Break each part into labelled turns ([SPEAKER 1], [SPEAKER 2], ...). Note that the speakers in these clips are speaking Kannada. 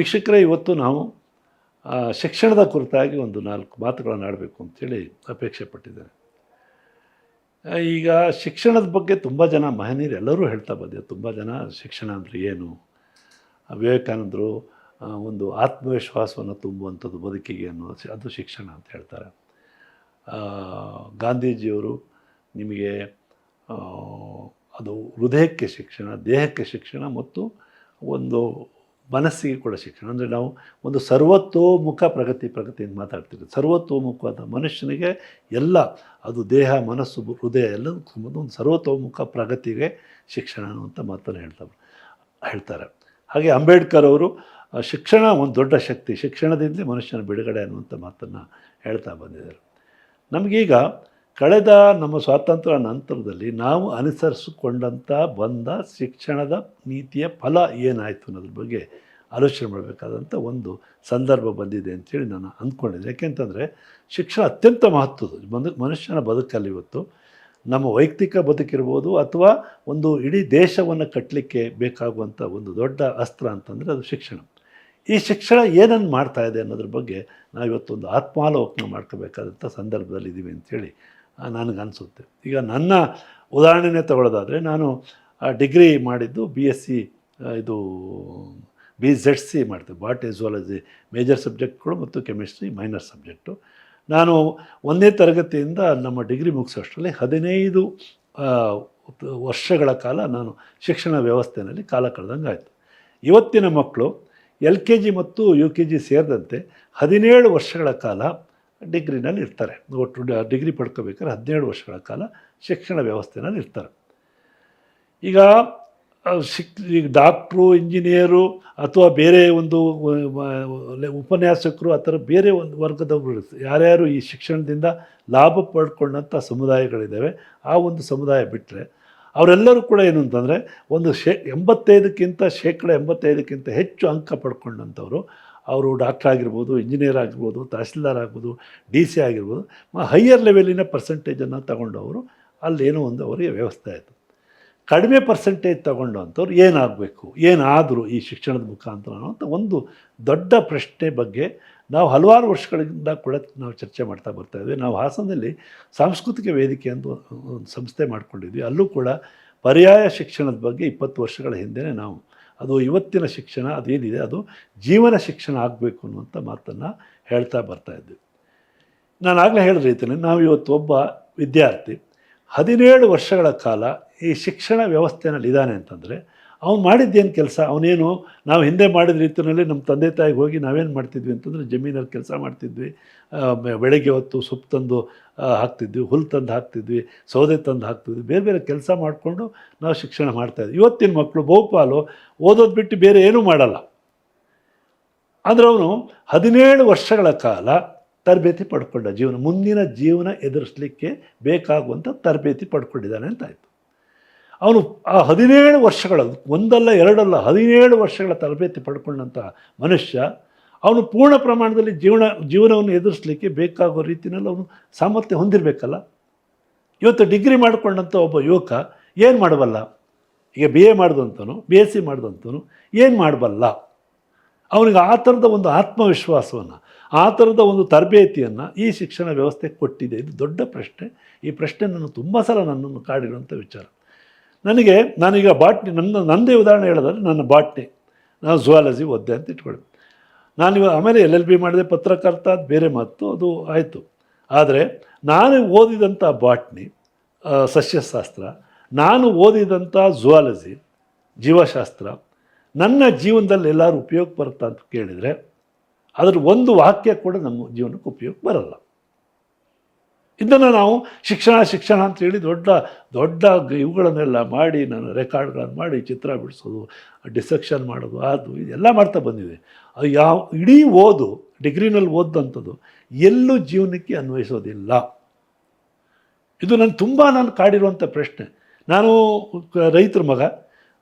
[SPEAKER 1] ವೀಕ್ಷಕರೇ, ಇವತ್ತು ನಾವು ಶಿಕ್ಷಣದ ಕುರಿತಾಗಿ ಒಂದು ನಾಲ್ಕು ಮಾತುಗಳನ್ನು ಆಡಬೇಕು ಅಂಥೇಳಿ ಅಪೇಕ್ಷೆ ಪಟ್ಟಿದ್ದೇನೆ. ಈಗ ಶಿಕ್ಷಣದ ಬಗ್ಗೆ ತುಂಬ ಜನ ಮಹನೀಯರು ಎಲ್ಲರೂ ಹೇಳ್ತಾ ಬಂದಿದ್ದಾರೆ. ತುಂಬ ಜನ ಶಿಕ್ಷಣ ಅಂದರೆ ಏನು? ವಿವೇಕಾನಂದರು ಒಂದು ಆತ್ಮವಿಶ್ವಾಸವನ್ನು ತುಂಬುವಂಥದ್ದು ಬದುಕಿಗೆ ಅನ್ನೋದು ಅದು ಶಿಕ್ಷಣ ಅಂತ ಹೇಳ್ತಾರೆ. ಗಾಂಧೀಜಿಯವರು ನಿಮಗೆ ಅದು ಹೃದಯಕ್ಕೆ ಶಿಕ್ಷಣ, ದೇಹಕ್ಕೆ ಶಿಕ್ಷಣ ಮತ್ತು ಒಂದು ಮನಸ್ಸಿಗೆ ಕೂಡ ಶಿಕ್ಷಣ. ಅಂದರೆ ನಾವು ಒಂದು ಸರ್ವತೋಮುಖ ಪ್ರಗತಿ ಪ್ರಗತಿ ಅಂತ ಮಾತಾಡ್ತೀವಿ ಸರ್ವತೋಮುಖವಾದ ಮನುಷ್ಯನಿಗೆ ಎಲ್ಲ, ಅದು ದೇಹ, ಮನಸ್ಸು, ಹೃದಯ ಎಲ್ಲ ಒಂದು ಸರ್ವತೋಮುಖ ಪ್ರಗತಿಗೆ ಶಿಕ್ಷಣ ಅಂತ ಮಾತನ್ನು ಹೇಳ್ತಾರೆ ಹೇಳ್ತಾರೆ. ಹಾಗೆ ಅಂಬೇಡ್ಕರ್ ಅವರು ಶಿಕ್ಷಣ ಒಂದು ದೊಡ್ಡ ಶಕ್ತಿ. ಶಿಕ್ಷಣದಿಂದಲೇ ಮನುಷ್ಯನ ಬಿಡುಗಡೆ ಅನ್ನುವಂಥ ಮಾತನ್ನು ಹೇಳ್ತಾ ಬಂದಿದ್ದಾರೆ. ನಮಗೀಗ ಕಳೆದ ನಮ್ಮ ಸ್ವಾತಂತ್ರ್ಯ ನಂತರದಲ್ಲಿ ನಾವು ಅನುಸರಿಸಿಕೊಂಡಂಥ ಬಂದ ಶಿಕ್ಷಣದ ನೀತಿಯ ಫಲ ಏನಾಯಿತು ಅನ್ನೋದ್ರ ಬಗ್ಗೆ ಆಲೋಚನೆ ಮಾಡಬೇಕಾದಂಥ ಒಂದು ಸಂದರ್ಭ ಬಂದಿದೆ ಅಂತೇಳಿ ನಾನು ಅಂದ್ಕೊಂಡಿದ್ದೆ. ಯಾಕೆಂತಂದರೆ ಶಿಕ್ಷಣ ಅತ್ಯಂತ ಮಹತ್ವದ ಬಂದು ಮನುಷ್ಯನ ಬದುಕಲ್ಲಿ ಇವತ್ತು ನಮ್ಮ ವೈಯಕ್ತಿಕ ಬದುಕಿರ್ಬೋದು ಅಥವಾ ಒಂದು ಇಡೀ ದೇಶವನ್ನು ಕಟ್ಟಲಿಕ್ಕೆ ಬೇಕಾಗುವಂಥ ಒಂದು ದೊಡ್ಡ ಅಸ್ತ್ರ ಅಂತಂದರೆ ಅದು ಶಿಕ್ಷಣ. ಈ ಶಿಕ್ಷಣ ಏನನ್ನು ಮಾಡ್ತಾ ಇದೆ ಅನ್ನೋದ್ರ ಬಗ್ಗೆ ನಾವು ಇವತ್ತೊಂದು ಆತ್ಮಾಲೋಕನ ಮಾಡ್ಕೋಬೇಕಾದಂಥ ಸಂದರ್ಭದಲ್ಲಿ ಇದ್ದೀವಿ ಅಂಥೇಳಿ ನನಗನ್ಸುತ್ತೆ. ಈಗ ನನ್ನ ಉದಾಹರಣೆನೇ ತಗೊಳ್ಳೋದಾದರೆ ನಾನು ಡಿಗ್ರಿ ಮಾಡಿದ್ದು ಬಿ ಎಸ್ ಸಿ ಇದು ಬಿ ಝೆಡ್ ಸಿ ಮಾಡ್ತೆ ಬಾಟ್ ಎಸ್ವಾಲಜಿ ಮೇಜರ್ ಸಬ್ಜೆಕ್ಟ್ಗಳು ಮತ್ತು ಕೆಮಿಸ್ಟ್ರಿ ಮೈನರ್ ಸಬ್ಜೆಕ್ಟು ನಾನು ಒಂದನೇ ತರಗತಿಯಿಂದ ನಮ್ಮ ಡಿಗ್ರಿ ಮುಗಿಸೋಷ್ಟರಲ್ಲಿ ಹದಿನೈದು ವರ್ಷಗಳ ಕಾಲ ನಾನು ಶಿಕ್ಷಣ ವ್ಯವಸ್ಥೆಯಲ್ಲಿ ಕಾಲ ಕಳೆದಂಗೆ ಆಯಿತು. ಇವತ್ತಿನ ಮಕ್ಕಳು ಎಲ್ ಕೆ ಜಿ ಮತ್ತು ಯು ಕೆ ಜಿ ಸೇರಿದಂತೆ ಹದಿನೇಳು ವರ್ಷಗಳ ಕಾಲ ಡಿಗ್ರಿನಲ್ಲಿ ಇರ್ತಾರೆ ಒಟ್ಟು ಡಿಗ್ರಿ ಪಡ್ಕೋಬೇಕಾದ್ರೆ ಹದಿನೇಳು ವರ್ಷಗಳ ಕಾಲ ಶಿಕ್ಷಣ ವ್ಯವಸ್ಥೆನಲ್ಲಿ ಇರ್ತಾರೆ ಈಗ ಶಿಕ್, ಈಗ ಡಾಕ್ಟ್ರು, ಇಂಜಿನಿಯರು ಅಥವಾ ಬೇರೆ ಒಂದು ಉಪನ್ಯಾಸಕರು ಆ ಥರ ಬೇರೆ ಒಂದು ವರ್ಗದವರು. ಯಾರ್ಯಾರು ಈ ಶಿಕ್ಷಣದಿಂದ ಲಾಭ ಪಡ್ಕೊಂಡಂಥ ಸಮುದಾಯಗಳಿದ್ದಾವೆ, ಆ ಒಂದು ಸಮುದಾಯ ಬಿಟ್ಟರೆ ಅವರೆಲ್ಲರೂ ಕೂಡ ಏನು ಅಂತಂದರೆ ಒಂದು ಶೇ, ಎಂಬತ್ತೈದಕ್ಕಿಂತ ಶೇಕಡ ಎಂಬತ್ತೈದಕ್ಕಿಂತ ಹೆಚ್ಚು ಅಂಕ ಪಡ್ಕೊಂಡಂಥವ್ರು ಅವರು ಡಾಕ್ಟರ್ ಆಗಿರ್ಬೋದು, ಇಂಜಿನಿಯರ್ ಆಗಿರ್ಬೋದು, ತಹಸೀಲ್ದಾರ್ ಆಗ್ಬೋದು ಡಿ ಸಿ ಆಗಿರ್ಬೋದು ಹೈಯರ್ ಲೆವೆಲಿನ ಪರ್ಸೆಂಟೇಜನ್ನು ತಗೊಂಡವರು, ಅಲ್ಲೇನೋ ಒಂದು ಅವರಿಗೆ ವ್ಯವಸ್ಥೆ ಆಯಿತು. ಕಡಿಮೆ ಪರ್ಸೆಂಟೇಜ್ ತಗೊಂಡು ಅಂಥವ್ರು ಏನಾಗಬೇಕು, ಏನಾದರೂ ಈ ಶಿಕ್ಷಣದ ಮುಖಾಂತರ ಅನ್ನೋಂಥ ಒಂದು ದೊಡ್ಡ ಪ್ರಶ್ನೆ ಬಗ್ಗೆ ನಾವು ಹಲವಾರು ವರ್ಷಗಳಿಂದ ಕೂಡ ನಾವು ಚರ್ಚೆ ಮಾಡ್ತಾ ಬರ್ತಾ ಇದ್ವಿ. ನಾವು ಹಾಸನದಲ್ಲಿ ಸಾಂಸ್ಕೃತಿಕ ವೇದಿಕೆ ಅಂತ ಒಂದು ಸಂಸ್ಥೆ ಮಾಡಿಕೊಂಡಿದ್ವಿ. ಅಲ್ಲೂ ಕೂಡ ಪರ್ಯಾಯ ಶಿಕ್ಷಣದ ಬಗ್ಗೆ ಇಪ್ಪತ್ತು ವರ್ಷಗಳ ಹಿಂದೆಯೇ ನಾವು ಅದು ಇವತ್ತಿನ ಶಿಕ್ಷಣ, ಅದೇನಿದೆ? ಅದು ಜೀವನ ಶಿಕ್ಷಣ ಆಗಬೇಕು ಅನ್ನುವಂಥ ಮಾತನ್ನು ಹೇಳ್ತಾ ಬರ್ತಾ ಇದ್ದೆ ನಾನು ಆಗಲೇ ಹೇಳಿದ ರೀತಿಯಲ್ಲಿ ನಾವು ಇವತ್ತು ಒಬ್ಬ ವಿದ್ಯಾರ್ಥಿ ಹದಿನೇಳು ವರ್ಷಗಳ ಕಾಲ ಈ ಶಿಕ್ಷಣ ವ್ಯವಸ್ಥೆಯಲ್ಲಿ ಇದ್ದಾನೆ ಅಂತಂದರೆ ಅವ್ನು ಮಾಡಿದ್ದೇನು ಕೆಲಸ? ಅವನೇನು, ನಾವು ಹಿಂದೆ ಮಾಡಿದ ರೀತಿಯಲ್ಲಿ ನಮ್ಮ ತಂದೆ ತಾಯಿಗೆ ಹೋಗಿ ನಾವೇನು ಮಾಡ್ತಿದ್ವಿ ಅಂತಂದರೆ ಜಮೀನಲ್ಲಿ ಕೆಲಸ ಮಾಡ್ತಿದ್ವಿ. ಬೆಳಗ್ಗೆ ಹೊತ್ತು ಸೊಪ್ಪು ತಂದು ಹಾಕ್ತಿದ್ವಿ ಹುಲ್ಲು ತಂದು ಹಾಕ್ತಿದ್ವಿ, ಸೌದೆ ತಂದು ಹಾಕ್ತಿದ್ವಿ, ಬೇರೆ ಬೇರೆ ಕೆಲಸ ಮಾಡಿಕೊಂಡು ನಾವು ಶಿಕ್ಷಣ ಮಾಡ್ತಾಯಿದ್ವಿ ಇವತ್ತಿನ ಮಕ್ಕಳು ಬಹುಪಾಲು ಓದೋದು ಬಿಟ್ಟು ಬೇರೆ ಏನೂ ಮಾಡಲ್ಲ. ಆದರೆ ಅವನು ಹದಿನೇಳು ವರ್ಷಗಳ ಕಾಲ ತರಬೇತಿ ಪಡ್ಕೊಂಡ ಜೀವನ, ಮುಂದಿನ ಜೀವನ ಎದುರಿಸಲಿಕ್ಕೆ ಬೇಕಾಗುವಂಥ ತರಬೇತಿ ಪಡ್ಕೊಂಡಿದ್ದಾನೆ ಅಂತ ಆಯಿತು. ಅವನು ಆ ಹದಿನೇಳು ವರ್ಷಗಳ ಒಂದಲ್ಲ ಎರಡಲ್ಲ, ಹದಿನೇಳು ವರ್ಷಗಳ ತರಬೇತಿ ಪಡ್ಕೊಂಡಂಥ ಮನುಷ್ಯ, ಅವನು ಪೂರ್ಣ ಪ್ರಮಾಣದಲ್ಲಿ ಜೀವನ, ಜೀವನವನ್ನು ಎದುರಿಸಲಿಕ್ಕೆ ಬೇಕಾಗೋ ರೀತಿಯಲ್ಲಿ ಅವನು ಸಾಮರ್ಥ್ಯ ಹೊಂದಿರಬೇಕಲ್ಲ? ಇವತ್ತು ಡಿಗ್ರಿ ಮಾಡಿಕೊಂಡಂಥ ಒಬ್ಬ ಯುವಕ ಏನು ಮಾಡಬಲ್ಲ? ಈಗ ಬಿ ಎ ಮಾಡಿದಂಥನು ಬಿ ಎಸ್ ಸಿ ಮಾಡಿದಂಥನು ಏನು ಮಾಡಬಲ್ಲ? ಅವನಿಗೆ ಆ ಥರದ ಒಂದು ಆತ್ಮವಿಶ್ವಾಸವನ್ನು, ಆ ಥರದ ಒಂದು ತರಬೇತಿಯನ್ನು ಈ ಶಿಕ್ಷಣ ವ್ಯವಸ್ಥೆ ಕೊಟ್ಟಿದೆ. ಇದು ದೊಡ್ಡ ಪ್ರಶ್ನೆ. ಈ ಪ್ರಶ್ನೆ ನಾನು ತುಂಬ ಸಲ ನನ್ನನ್ನು ಕಾಡಿರುವಂಥ ವಿಚಾರ. ನನಗೆ, ನಾನೀಗ ಬಾಟ್ನಿ, ನನ್ನ ನನ್ನದೇ ಉದಾಹರಣೆ ಹೇಳೋದಾದ್ರೆ ನನ್ನ ಬಾಟ್ನಿ. ನಾನು ಝುವಾಲಜಿ ಓದ್ದೆ ಅಂತ ಇಟ್ಕೊಳ್ಳಿ ನಾನು ಆಮೇಲೆ ಎಲ್ ಎಲ್ ಬಿ ಮಾಡಿದೆ, ಪತ್ರಕರ್ತ, ಅದು ಬೇರೆ ಮಾತು, ಅದು ಆಯಿತು. ಆದರೆ, ನಾನು ಓದಿದಂಥ ಬಾಟ್ನಿ ಸಸ್ಯಶಾಸ್ತ್ರ, ನಾನು ಓದಿದಂಥ ಝುವಾಲಜಿ, ಜೀವಶಾಸ್ತ್ರ, ನನ್ನ ಜೀವನದಲ್ಲಿ ಎಲ್ಲರೂ ಉಪಯೋಗ ಬರುತ್ತಾ ಅಂತ ಕೇಳಿದರೆ ಅದರ ಒಂದು ವಾಕ್ಯ ಕೂಡ ನಮ್ಮ ಜೀವನಕ್ಕೆ ಉಪಯೋಗ ಬರಲ್ಲ. ಇದನ್ನು ನಾವು ಶಿಕ್ಷಣ ಶಿಕ್ಷಣ ಅಂತೇಳಿ ದೊಡ್ಡ ದೊಡ್ಡ ಇವುಗಳನ್ನೆಲ್ಲ ಮಾಡಿ ನಾನು ರೆಕಾರ್ಡ್ಗಳನ್ನು ಮಾಡಿ ಚಿತ್ರ ಬಿಡಿಸೋದು, ಡಿಸೆಕ್ಷನ್ ಮಾಡೋದು, ಅದು ಇದೆಲ್ಲ ಮಾಡ್ತಾ ಬಂದಿದೆ. ಅದು ಯಾವ, ಇಡೀ ಓದು, ಡಿಗ್ರಿನಲ್ಲಿ ಓದಂಥದ್ದು ಎಲ್ಲೂ ಜೀವನಕ್ಕೆ ಅನ್ವಯಿಸೋದಿಲ್ಲ. ಇದು ನಾನು ತುಂಬ ನಾನು ಕಾಡಿರುವಂಥ ಪ್ರಶ್ನೆ. ನಾನು ರೈತರ ಮಗ,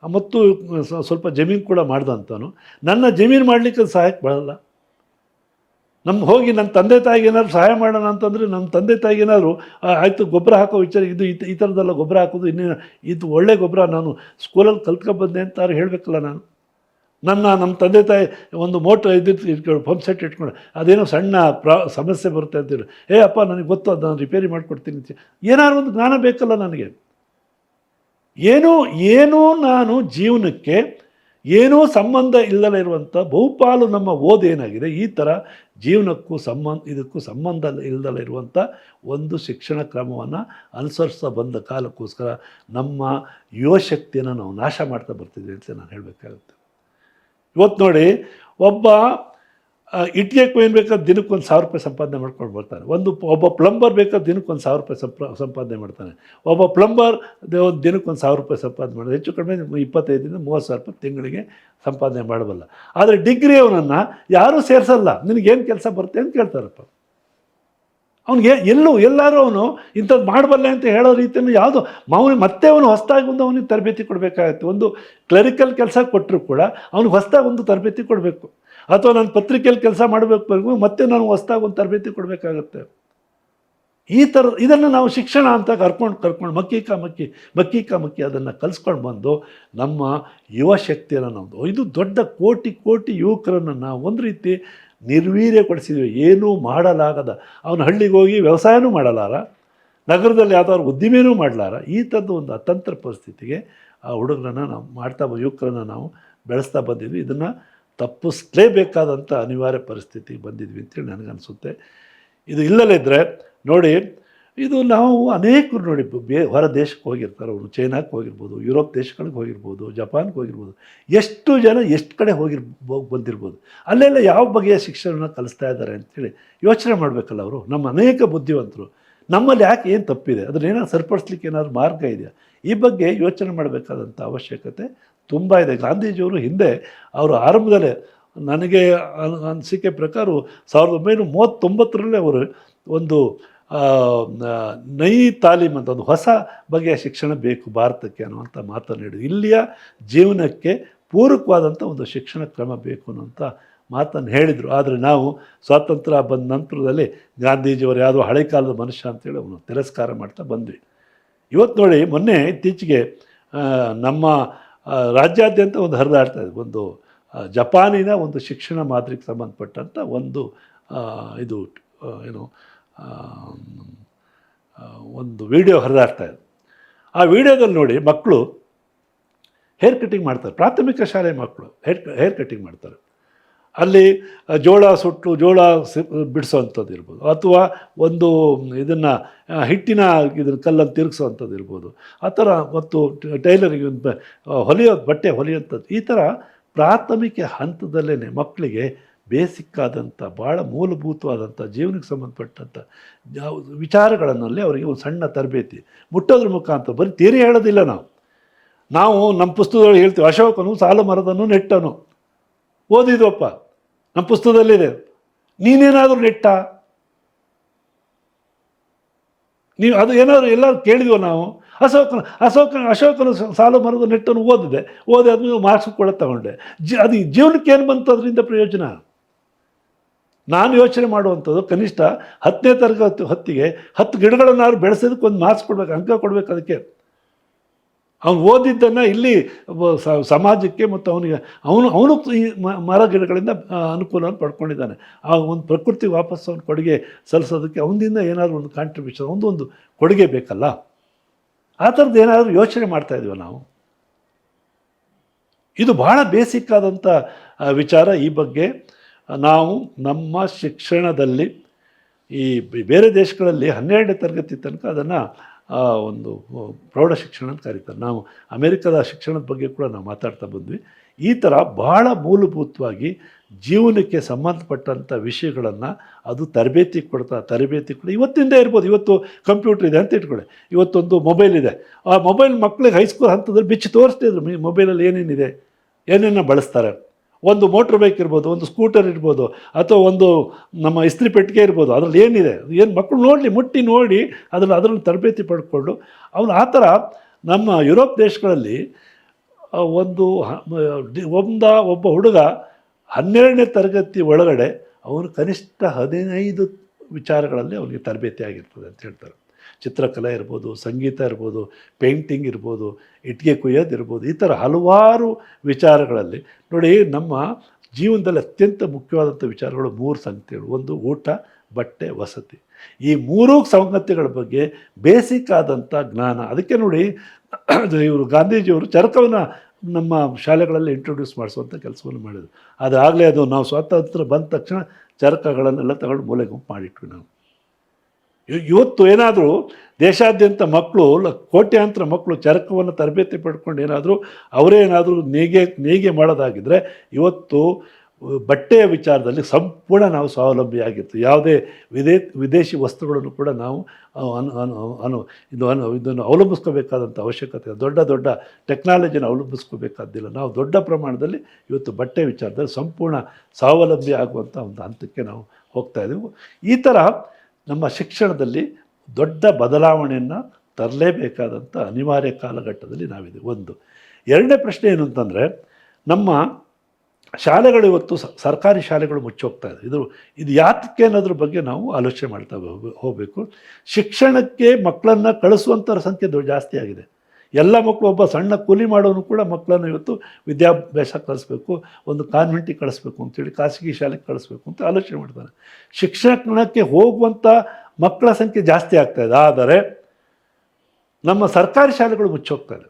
[SPEAKER 1] ಮತ್ತು ಸ್ವಲ್ಪ ಜಮೀನು ಕೂಡ ಮಾಡ್ದಂತಾನು ನನ್ನ ಜಮೀನು ಮಾಡಲಿಕ್ಕೆ ಸಹಾಯಕ್ಕೆ ಬರಲ್ಲ. ನಮ್ಮ ಹೋಗಿ ನನ್ನ ತಂದೆ ತಾಯಿಗೆ ಏನಾದ್ರು ಸಹಾಯ ಮಾಡೋಣ ಅಂತಂದರೆ ನಮ್ಮ ತಂದೆ ತಾಯಿಗೆ ಏನಾದ್ರು ಆಯಿತು ಗೊಬ್ಬರ ಹಾಕೋ ವಿಚಾರ, ಇದು ಈ ಈ ಥರದ್ದೆಲ್ಲ ಗೊಬ್ಬರ ಹಾಕೋದು ಇನ್ನೇನು ಇದು ಒಳ್ಳೆ ಗೊಬ್ಬರ ನಾನು ಸ್ಕೂಲಲ್ಲಿ ಕಲ್ತ್ಕೊಬಂದೆ ಅಂತ ಹೇಳಬೇಕಲ್ಲ ನಾನು. ನನ್ನ ನಮ್ಮ ತಂದೆ ತಾಯಿ ಒಂದು ಮೋಟ್ರ್ ಇದ್ದು ಇಟ್ಕೊಂಡು, ಪಂಪ್ ಸೆಟ್ ಇಟ್ಕೊಂಡು, ಅದೇನೋ ಸಣ್ಣ ಪ್ರಾ, ಸಮಸ್ಯೆ ಬರುತ್ತೆ ಅಂತೇಳಿ ಏ, ಅಪ್ಪ, ನನಗೆ ಗೊತ್ತು, ಅದು ನಾನು ರಿಪೇರಿ ಮಾಡಿಕೊಡ್ತೀನಿ ಅಂತ ಏನಾದ್ರು ಒಂದು ಜ್ಞಾನ ಬೇಕಲ್ಲ ನನಗೆ. ಏನೋ, ಏನೂ ನಾನು ಜೀವನಕ್ಕೆ ಏನೋ ಸಂಬಂಧ ಇಲ್ಲದೇ ಇರುವಂಥ ಬಹುಪಾಲು ನಮ್ಮ ಓದೇನಾಗಿದೆ ಈ ಥರ ಜೀವನಕ್ಕೂ ಸಂಬಂಧ, ಇದಕ್ಕೂ ಸಂಬಂಧ ಇಲ್ಲದಲ್ಲ ಇರುವಂಥ ಒಂದು ಶಿಕ್ಷಣ ಕ್ರಮವನ್ನು ಅನುಸರಿಸ್ತಾ ಬಂದ ಕಾಲಕ್ಕೋಸ್ಕರ ನಮ್ಮ ಯುವಶಕ್ತಿಯನ್ನು ನಾವು ನಾಶ ಮಾಡ್ತಾ ಬರ್ತಿದ್ದೀವಿ ಅಂತ ನಾನು ಹೇಳಬೇಕಾಗುತ್ತೆ. ಇವತ್ತು ನೋಡಿ, ಒಬ್ಬ ಇಟ್ಟಿಗೆ ಕೊಯ್ಯನ್ ಬೇಕಾದ್ರೆ ದಿನಕ್ಕೆ ಒಂದು ಸಾವಿರ ರೂಪಾಯಿ ಸಂಪಾದನೆ ಮಾಡ್ಕೊಂಡು ಬರ್ತಾನೆ. ಒಂದು ಒಬ್ಬ ಪ್ಲಂಬರ್ ಬೇಕಾದ್ರೆ ದಿನಕ್ಕೆ ಒಂದು ಸಾವಿರ ರೂಪಾಯಿ ಸಂಪ ಸಂಪಾದನೆ ಮಾಡ್ತಾನೆ. ಒಬ್ಬ ಪ್ಲಂಬರ್ ಒಂದು ದಿನಕ್ಕೆ ಒಂದು ಸಾವಿರ ರೂಪಾಯಿ ಸಂಪಾದನೆ ಮಾಡೋದು ಹೆಚ್ಚು ಕಡಿಮೆ ಇಪ್ಪತ್ತೈದರಿಂದ ಮೂವತ್ತು ಸಾವಿರ ರೂಪಾಯಿ ತಿಂಗಳಿಗೆ ಸಂಪಾದನೆ ಮಾಡಬಲ್ಲ. ಆದರೆ ಡಿಗ್ರಿ ಅವನನ್ನು ಯಾರೂ ಸೇರಿಸಲ್ಲ. ನಿನಗೇನು ಕೆಲಸ ಬರುತ್ತೆ ಅಂತ ಕೇಳ್ತಾರಪ್ಪ. ಅವನಿಗೆ ಎಲ್ಲೂ ಎಲ್ಲರೂ ಅವನು ಇಂಥದ್ದು ಮಾಡಬಲ್ಲೆ ಅಂತ ಹೇಳೋ ರೀತಿಯನ್ನು ಯಾವುದು ಅವನು ಮತ್ತೆ ಅವನು ಹೊಸದಾಗಿ ಒಂದು ಅವನಿಗೆ ತರಬೇತಿ ಕೊಡಬೇಕಾಗತ್ತೆ. ಒಂದು ಕ್ಲರಿಕಲ್ ಕೆಲಸ ಕೊಟ್ಟರು ಕೂಡ ಅವನಿಗೆ ಹೊಸದಾಗಿ ಒಂದು ತರಬೇತಿ ಕೊಡಬೇಕು. ಅಥವಾ ನಾನು ಪತ್ರಿಕೆಯಲ್ಲಿ ಕೆಲಸ ಮಾಡಬೇಕು ಮತ್ತೆ ನಾನು ಹೊಸ್ದಾಗಿ ಒಂದು ತರಬೇತಿ ಕೊಡಬೇಕಾಗತ್ತೆ. ಈ ಥರ ಇದನ್ನು ನಾವು ಶಿಕ್ಷಣ ಅಂತ ಕರ್ಕೊಂಡು ಕರ್ಕೊಂಡು ಮಕ್ಕಿ ಕಾ ಮಕ್ಕಿ ಮಕ್ಕಿ ಕಾ ಮಕ್ಕಿ ಅದನ್ನು ಕಲಿಸ್ಕೊಂಡು ಬಂದು ನಮ್ಮ ಯುವ ಶಕ್ತಿಯನ್ನು ಇದು ದೊಡ್ಡ ಕೋಟಿ ಕೋಟಿ ಯುವಕರನ್ನು ನಾವು ಒಂದು ರೀತಿ ನಿರ್ವೀರ್ಯಗೊಳಿಸಿದ್ವಿ. ಏನೂ ಮಾಡಲಾಗದ. ಅವನು ಹಳ್ಳಿಗೆ ಹೋಗಿ ವ್ಯವಸಾಯನೂ ಮಾಡಲಾರ. ನಗರದಲ್ಲಿ ಯಾವ್ದಾದ್ರು ಉದ್ದಿಮೆನೂ ಮಾಡಲಾರ. ಈ ಥರದ್ದು ಒಂದು ಅತಂತ್ರ ಪರಿಸ್ಥಿತಿಗೆ ಆ ಹುಡುಗರನ್ನು ನಾವು ಮಾಡ್ತಾ, ಯುವಕರನ್ನು ನಾವು ಬೆಳೆಸ್ತಾ ಬಂದಿದ್ವಿ. ಇದನ್ನು ತಪ್ಪಿಸಲೇಬೇಕಾದಂಥ ಅನಿವಾರ್ಯ ಪರಿಸ್ಥಿತಿ ಬಂದಿದ್ವಿ ಅಂತೇಳಿ ನನಗನ್ಸುತ್ತೆ. ಇದು ಇಲ್ಲದಿದ್ದರೆ ನೋಡಿ, ಇದು ನಾವು ಅನೇಕರು ನೋಡಿ, ಬೇ ಹೊರ ದೇಶಕ್ಕೆ ಹೋಗಿರ್ತಾರೆ ಅವರು. ಚೈನಾಕ್ಕೆ ಹೋಗಿರ್ಬೋದು, ಯುರೋಪ್ ದೇಶಗಳಿಗೆ ಹೋಗಿರ್ಬೋದು, ಜಪಾನ್ಗೆ ಹೋಗಿರ್ಬೋದು. ಎಷ್ಟು ಜನ ಎಷ್ಟು ಕಡೆ ಹೋಗಿರ್ ಹೋಗ್ ಬಂದಿರ್ಬೋದು. ಅಲ್ಲೆಲ್ಲ ಯಾವ ಬಗೆಯ ಶಿಕ್ಷಣ ಕಲಿಸ್ತಾ ಇದ್ದಾರೆ ಅಂತೇಳಿ ಯೋಚನೆ ಮಾಡಬೇಕಲ್ಲ ಅವರು. ನಮ್ಮ ಅನೇಕ ಬುದ್ಧಿವಂತರು. ನಮ್ಮಲ್ಲಿ ಯಾಕೆ ಏನು ತಪ್ಪಿದೆ? ಅದನ್ನೇನಾದ್ರು ಸರಿಪಡಿಸ್ಲಿಕ್ಕೆ ಏನಾದ್ರು ಮಾರ್ಗ ಇದೆಯಾ? ಈ ಬಗ್ಗೆ ಯೋಚನೆ ಮಾಡಬೇಕಾದಂಥ ಅವಶ್ಯಕತೆ ತುಂಬ ಇದೆ. ಗಾಂಧೀಜಿಯವರು ಹಿಂದೆ, ಅವರು ಆರಂಭದಲ್ಲೇ ನನಗೆ ಅನ್- ಅನಿಸಿಕೆ ಪ್ರಕಾರ ಸಾವಿರದ ಒಂಬೈನೂರ ಮೂವತ್ತೊಂಬತ್ತರಲ್ಲೇ ಅವರು ಒಂದು ನೈ ತಾಲೀಮ್ ಅಂತ ಒಂದು ಹೊಸ ಬಗೆಯ ಶಿಕ್ಷಣ ಬೇಕು ಭಾರತಕ್ಕೆ ಅನ್ನುವಂಥ ಮಾತನ್ನು ಹೇಳಿದ್ರು. ಇಲ್ಲಿಯ ಜೀವನಕ್ಕೆ ಪೂರಕವಾದಂಥ ಒಂದು ಶಿಕ್ಷಣ ಕ್ರಮ ಬೇಕು ಅನ್ನುವಂಥ ಮಾತನ್ನು ಹೇಳಿದರು. ಆದರೆ ನಾವು ಸ್ವಾತಂತ್ರ್ಯ ಬಂದ ನಂತರದಲ್ಲಿ ಗಾಂಧೀಜಿಯವರು ಯಾವುದೋ ಹಳೆ ಕಾಲದ ಮನುಷ್ಯ ಅಂತೇಳಿ ಅವನು ತಿರಸ್ಕಾರ ಮಾಡ್ತಾ ಬಂದ್ವಿ. ಇವತ್ತು ನೋಡಿ ಮೊನ್ನೆ ಇತ್ತೀಚೆಗೆ ನಮ್ಮ ರಾಜ್ಯಾದ್ಯಂತ ಒಂದು ಹರಿದಾಡ್ತಾ ಇದೆ. ಒಂದು ಜಪಾನಿನ ಒಂದು ಶಿಕ್ಷಣ ಮಾದರಿಗೆ ಸಂಬಂಧಪಟ್ಟಂಥ ಒಂದು ಇದು ಏನು ಒಂದು ವಿಡಿಯೋ ಹರಿದಾಡ್ತಾ ಇದೆ. ಆ ವಿಡಿಯೋದಲ್ಲಿ ನೋಡಿ ಮಕ್ಕಳು ಹೇರ್ ಕಟಿಂಗ್ ಮಾಡ್ತಾರೆ. ಪ್ರಾಥಮಿಕ ಶಾಲೆ ಮಕ್ಕಳು ಹೇರ್ ಹೇರ್ ಕಟಿಂಗ್ ಮಾಡ್ತಾರೆ. ಅಲ್ಲಿ ಜೋಳ ಸುಟ್ಟು, ಜೋಳ ಸಿ, ಬಿಡಿಸೋವಂಥದ್ದು ಇರ್ಬೋದು. ಅಥವಾ ಒಂದು, ಇದನ್ನು ಹಿಟ್ಟಿನ ಇದ್ರ ಕಲ್ಲನ್ನು ತಿರುಗಿಸೋವಂಥದ್ದು ಇರ್ಬೋದು. ಆ ಥರ ಮತ್ತು ಟೈಲರಿಗೆ ಒಂದು ಹೊಲಿಯೋ, ಬಟ್ಟೆ ಹೊಲಿಯೋಂಥದ್ದು ಈ ಥರ ಪ್ರಾಥಮಿಕ ಹಂತದಲ್ಲೇ ಮಕ್ಕಳಿಗೆ ಬೇಸಿಕ್ ಆದಂಥ ಭಾಳ ಮೂಲಭೂತವಾದಂಥ, ಜೀವನಕ್ಕೆ ಸಂಬಂಧಪಟ್ಟಂಥ ವಿಚಾರಗಳನ್ನಲ್ಲಿ ಅವರಿಗೆ ಒಂದು ಸಣ್ಣ ತರಬೇತಿ. ಮುಟ್ಟೋದ್ರ ಮುಖಾಂತರ, ಬರೀ ತೀರಿ ಹೇಳೋದಿಲ್ಲ ನಾವು. ನಾವು ನಮ್ಮ ಪುಸ್ತಕದೊಳಗೆ ಹೇಳ್ತೀವಿ, ಅಶೋಕನು ಸಾಲು ಮರದನ್ನು ನೆಟ್ಟನು. ಓದಿದ್ವಪ್ಪ. ನಮ್ಮ ಪುಸ್ತಕದಲ್ಲಿದೆ. ನೀನೇನಾದರೂ ನೆಟ್ಟ? ನೀವು ಅದು ಏನಾದರೂ ಎಲ್ಲರೂ ಕೇಳಿದ್ವೋ ನಾವು? ಅಶೋಕನ ಅಶೋಕನ ಅಶೋಕನ ಸಾಲು ಮರದ ನೆಟ್ಟನ್ನು ಓದಿದೆ. ಓದಿ ಆದ್ಮೇಲೆ ಮಾರ್ಕ್ಸ್ ಕೂಡ ತಗೊಂಡೆ. ಜಿ, ಅದು ಜೀವನಕ್ಕೆ ಏನು ಬಂತು ಅದರಿಂದ ಪ್ರಯೋಜನ? ನಾನು ಯೋಚನೆ ಮಾಡುವಂಥದ್ದು ಕನಿಷ್ಠ ಹತ್ತನೇ ತರಗತಿ ಹೊತ್ತಿಗೆ ಹತ್ತು ಗಿಡಗಳನ್ನಾದ್ರು ಬೆಳೆಸೋದಕ್ಕೆ ಒಂದು ಮಾರ್ಕ್ಸ್ ಕೊಡ್ಬೇಕು, ಅಂಕ ಕೊಡ್ಬೇಕು ಅದಕ್ಕೆ. ಅವನು ಓದಿದ್ದನ್ನು ಇಲ್ಲಿ ಸಮಾಜಕ್ಕೆ ಮತ್ತು ಅವನಿಗೆ, ಅವನು ಅವನು ಈ ಮರ ಗಿಡಗಳಿಂದ ಅನುಕೂಲವನ್ನು ಪಡ್ಕೊಂಡಿದ್ದಾನೆ. ಆ ಒಂದು ಪ್ರಕೃತಿ ವಾಪಸ್ ಅವನ ಕೊಡುಗೆ ಸಲ್ಲಿಸೋದಕ್ಕೆ ಅವನಿಂದ ಏನಾದರೂ ಒಂದು ಕಾಂಟ್ರಿಬ್ಯೂಷನ್ ಒಂದು ಒಂದು ಕೊಡುಗೆ ಬೇಕಲ್ಲ? ಆ ಥರದ್ದು ಏನಾದರೂ ಯೋಚನೆ ಮಾಡ್ತಾ ಇದೀವ ನಾವು? ಇದು ಬಹಳ ಬೇಸಿಕ್ ಆದಂಥ ವಿಚಾರ ಈ ಬಗ್ಗೆ. ನಾವು ನಮ್ಮ ಶಿಕ್ಷಣದಲ್ಲಿ ಈ, ಬೇರೆ ದೇಶಗಳಲ್ಲಿ ಹನ್ನೆರಡನೇ ತರಗತಿ ತನಕ ಅದನ್ನು ಒಂದು ಪ್ರೌಢ ಶಿಕ್ಷಣ ಅಂತ ಕರೀತಾರೆ ನಾವು ಅಮೆರಿಕದ ಶಿಕ್ಷಣದ ಬಗ್ಗೆ ಕೂಡ ನಾವು ಮಾತಾಡ್ತಾ ಬಂದ್ವಿ. ಈ ಥರ ಬಹಳ ಮೂಲಭೂತವಾಗಿ ಜೀವನಕ್ಕೆ ಸಂಬಂಧಪಟ್ಟಂಥ ವಿಷಯಗಳನ್ನು ಅದು ತರಬೇತಿ ಕೊಡ್ತಾ, ತರಬೇತಿ ಕೊಡ ಇವತ್ತಿಂದ ಇರ್ಬೋದು. ಇವತ್ತು ಕಂಪ್ಯೂಟರ್ ಇದೆ ಅಂತ ಇಟ್ಕೊಳ್ಳಿ. ಇವತ್ತೊಂದು ಮೊಬೈಲ್ ಇದೆ. ಆ ಮೊಬೈಲ್ ಮಕ್ಕಳಿಗೆ ಹೈಸ್ಕೂಲ್ ಹಂತದಲ್ಲಿ ಬಿಚ್ಚಿ ತೋರಿಸ್ತಿದ್ರು ಮೊಬೈಲಲ್ಲಿ ಏನೇನಿದೆ, ಏನೇನೋ ಬಳಸ್ತಾರೆ ಒಂದು ಮೋಟ್ರ್ ಬೈಕ್ ಇರ್ಬೋದು, ಒಂದು ಸ್ಕೂಟರ್ ಇರ್ಬೋದು, ಅಥವಾ ಒಂದು ನಮ್ಮ ಇಸ್ತ್ರಿ ಪೆಟ್ಟಿಗೆ ಇರ್ಬೋದು, ಅದರಲ್ಲಿ ಏನಿದೆ? ಏನು ಮಕ್ಕಳು ನೋಡಲಿ, ಮುಟ್ಟಿ ನೋಡಿ ಅದನ್ನು ಅದರಲ್ಲಿ ತರಬೇತಿ ಪಡ್ಕೊಂಡು ಅವನು ಆ ಥರ ನಮ್ಮ ಯುರೋಪ್ ದೇಶಗಳಲ್ಲಿ ಒಂದು ಒಂದ ಒಬ್ಬ ಹುಡುಗ ಹನ್ನೆರಡನೇ ತರಗತಿ ಒಳಗಡೆ ಅವನು ಕನಿಷ್ಠ ಹದಿನೈದು ವಿಚಾರಗಳಲ್ಲಿ ಅವನಿಗೆ ತರಬೇತಿ ಆಗಿರ್ತದೆ ಅಂತ ಹೇಳ್ತಾರೆ. ಚಿತ್ರಕಲೆ ಇರ್ಬೋದು, ಸಂಗೀತ ಇರ್ಬೋದು, ಪೇಂಟಿಂಗ್ ಇರ್ಬೋದು ಇಟ್ಟಿಗೆ ಕುಯ್ಯೋದು ಇರ್ಬೋದು, ಈ ಥರ ಹಲವಾರು ವಿಚಾರಗಳಲ್ಲಿ ನೋಡಿ ನಮ್ಮ ಜೀವನದಲ್ಲಿ ಅತ್ಯಂತ ಮುಖ್ಯವಾದಂಥ ವಿಚಾರಗಳು ಮೂರು ಸಂಗತಿಗಳು. ಒಂದು ಊಟ, ಬಟ್ಟೆ, ವಸತಿ. ಈ ಮೂರೂ ಸಂಗತಿಗಳ ಬಗ್ಗೆ ಬೇಸಿಕ್ ಆದಂಥ ಜ್ಞಾನ. ಅದಕ್ಕೆ ನೋಡಿ ಇವರು ಗಾಂಧೀಜಿಯವರು ಚರಕವನ್ನು ನಮ್ಮ ಶಾಲೆಗಳಲ್ಲಿ ಇಂಟ್ರೊಡ್ಯೂಸ್ ಮಾಡಿಸುವಂಥ ಕೆಲಸವನ್ನು ಮಾಡಿದರು. ಅದಾಗಲೇ ಅದು ನಾವು ಸ್ವಾತಂತ್ರ್ಯ ಬಂದ ತಕ್ಷಣ ಚರಕಗಳನ್ನೆಲ್ಲ ತಗೊಂಡು ಮೂಲೆ ಗುಂಪು ಮಾಡಿಟ್ವಿ ನಾವು. ಇವತ್ತು ಏನಾದರೂ ದೇಶಾದ್ಯಂತ ಮಕ್ಕಳು ಕೋಟ್ಯಾಂತರ ಮಕ್ಕಳು ಚರಕವನ್ನು ತರಬೇತಿ ಪಡ್ಕೊಂಡು ಏನಾದರೂ ಅವರೇ ಏನಾದರೂ ನೇಯ್ಗೆ ಮಾಡೋದಾಗಿದ್ದರೆ ಇವತ್ತು ಬಟ್ಟೆಯ ವಿಚಾರದಲ್ಲಿ ಸಂಪೂರ್ಣ ನಾವು ಸ್ವಾವಲಂಬಿಯಾಗಿರ್ತೀವಿ ಯಾವುದೇ ವಿದೇ, ವಿದೇಶಿ ವಸ್ತುಗಳನ್ನು ಕೂಡ ನಾವು ಅನು ಇದು ಅನು, ಇದನ್ನು ಅವಲಂಬಿಸ್ಕೋಬೇಕಾದಂಥ ಅವಶ್ಯಕತೆ. ದೊಡ್ಡ ದೊಡ್ಡ ಟೆಕ್ನಾಲಜಿನ ಅವಲಂಬಿಸ್ಕೋಬೇಕಾದ್ದಿಲ್ಲ ನಾವು ದೊಡ್ಡ ಪ್ರಮಾಣದಲ್ಲಿ ಇವತ್ತು ಬಟ್ಟೆ ವಿಚಾರದಲ್ಲಿ ಸಂಪೂರ್ಣ ಸ್ವಾವಲಂಬಿ ಆಗುವಂಥ ಒಂದು ಹಂತಕ್ಕೆ ನಾವು ಹೋಗ್ತಾ ಇದ್ದೀವಿ ಈ ಥರ ನಮ್ಮ ಶಿಕ್ಷಣದಲ್ಲಿ ದೊಡ್ಡ ಬದಲಾವಣೆಯನ್ನು ತರಲೇಬೇಕಾದಂಥ ಅನಿವಾರ್ಯ ಕಾಲಘಟ್ಟದಲ್ಲಿ ನಾವಿದೆ. ಒಂದು. ಎರಡನೇ ಪ್ರಶ್ನೆ ಏನು ಅಂತಂದರೆ, ನಮ್ಮ ಶಾಲೆಗಳು ಇವತ್ತು ಸರ್ಕಾರಿ ಶಾಲೆಗಳು ಮುಚ್ಚೋಗ್ತಾ ಇದೆ. ಇದು ಇದು ಯಾತಕ್ಕೆ ಅನ್ನೋದ್ರ ಬಗ್ಗೆ ನಾವು ಆಲೋಚನೆ ಮಾಡ್ತಾ ಹೋಗ್ಬೆ- ಹೋಗಬೇಕು. ಶಿಕ್ಷಣಕ್ಕೆ ಮಕ್ಕಳನ್ನು ಕಳಿಸುವಂಥವ್ರ ಸಂಖ್ಯೆ ಜಾಸ್ತಿ ಆಗಿದೆ. ಎಲ್ಲ ಮಕ್ಕಳು ಒಬ್ಬ ಸಣ್ಣ ಕೂಲಿ ಮಾಡೋನು ಕೂಡ ಮಕ್ಕಳನ್ನು ಇವತ್ತು ವಿದ್ಯಾಭ್ಯಾಸ ಕಳಿಸ್ಬೇಕು, ಒಂದು ಕಾನ್ವೆಂಟಿಗೆ ಕಳಿಸ್ಬೇಕು ಅಂತೇಳಿ ಖಾಸಗಿ ಶಾಲೆಗೆ ಕಳಿಸ್ಬೇಕು ಅಂತ ಆಲೋಚನೆ ಮಾಡ್ತಾರೆ. ಶಿಕ್ಷಣಕ್ಕೆ ಹೋಗುವಂಥ ಮಕ್ಕಳ ಸಂಖ್ಯೆ ಜಾಸ್ತಿ ಆಗ್ತಾ ಇದೆ. ಆದರೆ ನಮ್ಮ ಸರ್ಕಾರಿ ಶಾಲೆಗಳು ಮುಚ್ಚೋಗ್ತಾ ಇದೆ.